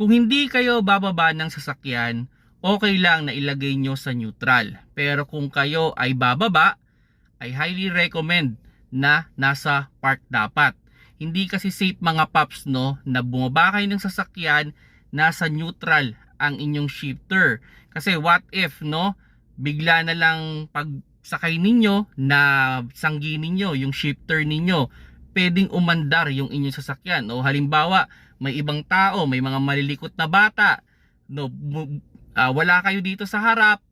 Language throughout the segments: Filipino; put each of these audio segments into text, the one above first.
Kung hindi kayo bababa ng sasakyan, okay lang na ilagay nyo sa neutral. Pero kung kayo ay bababa, I highly recommend na nasa park dapat. Hindi kasi safe mga paps no na bumaba kayo ng sasakyan nasa neutral ang inyong shifter. Kasi what if no bigla na lang pag sakay ninyo na sanggi ninyo yung shifter ninyo pwedeng umandar yung inyong sasakyan o halimbawa may ibang tao may mga malilikot na bata no? Ah, wala kayo dito sa harap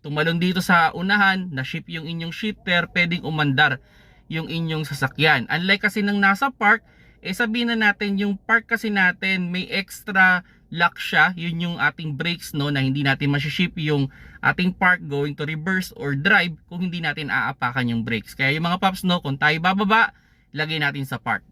tumalon dito sa unahan na ship yung inyong shifter pwedeng umandar yung inyong sasakyan. Unlike kasi ng nasa park eh sabihin na natin yung park kasi natin may extra lock siya. Yun yung ating brakes no? Na hindi natin masiship yung ating park going to reverse or drive kung hindi natin aapakan yung brakes. Kaya yung mga paps no? Kung tayo bababa lagay natin sa park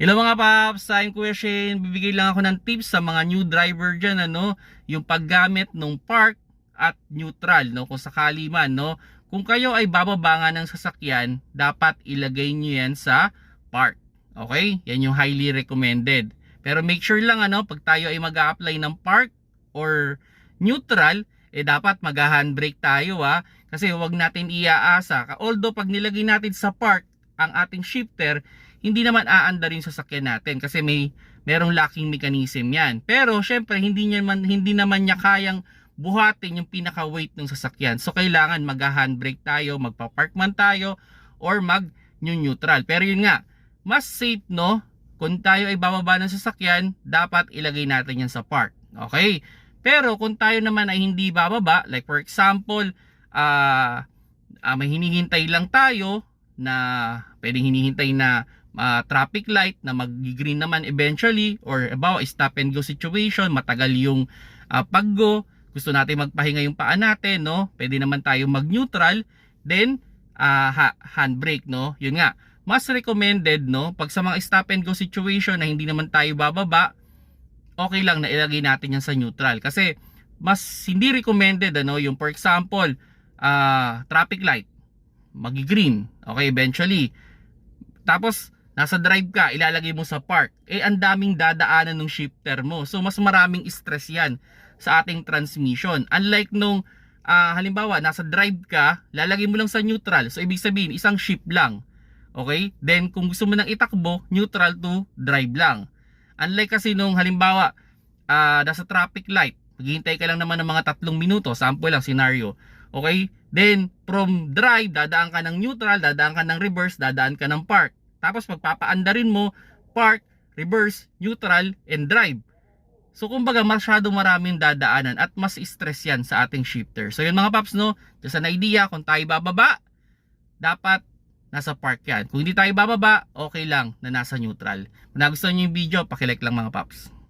Hello mga paps, I'm Kuya Shane. Bibigay lang ako ng tips sa mga new driver dyan, ano, yung paggamit ng park at neutral, no, kung sakali man, no. Kung kayo ay bababa ng sasakyan, dapat ilagay nyo yan sa park. Okay? Yan yung highly recommended. Pero make sure lang, ano, pag tayo ay mag apply ng park or neutral, eh dapat mag-handbrake tayo, ha. Kasi huwag natin iaasa. Although pag nilagay natin sa park ang ating shifter, hindi naman aandar yung sasakyan natin kasi may merong locking mechanism yan. Pero syempre hindi niya man hindi naman niya kayang buhatin yung pinaka weight ng sasakyan. So kailangan mag-handbrake tayo, magpa-park man tayo or mag neutral. Pero yun nga, mas safe no kung tayo ay bababa ng sasakyan, dapat ilagay natin yan sa park. Okay? Pero kung tayo naman ay hindi bababa, like for example, ah ah, may hinihintay lang tayo na pwedeng hinihintay na uh, traffic light na mag-green naman eventually or about stop and go situation, matagal yung uh, pag-go, gusto natin magpahinga yung paa natin, no? Pwede naman tayo mag-neutral, then uh, ha- handbrake, no? Yun nga, mas recommended, no? Pag sa mga stop and go situation na hindi naman tayo bababa, okay lang na ilagay natin yan sa neutral kasi mas hindi recommended ano yung for example uh, traffic light magi-green okay eventually tapos nasa drive ka, ilalagay mo sa park, eh ang daming dadaanan ng shifter mo. So mas maraming stress 'yan sa ating transmission. Unlike nung ah, halimbawa nasa drive ka, lalagay mo lang sa neutral. So ibig sabihin isang shift lang. Okay? Then kung gusto mo nang itakbo, neutral to drive lang. Unlike kasi nung halimbawa ah, nasa traffic light, maghihintay ka lang naman ng mga tatlong minuto, sample lang scenario. Okay? Then from drive, dadaan ka ng neutral, dadaan ka ng reverse, dadaan ka ng park. Tapos magpapaandarin mo park, reverse, neutral, and drive. So kumbaga masyado maraming dadaanan at mas stress yan sa ating shifter. So yun mga paps no, just an idea kung tayo bababa, dapat nasa park yan. Kung hindi tayo bababa, okay lang na nasa neutral. Kung nagustuhan nyo yung video, pakilike lang mga paps.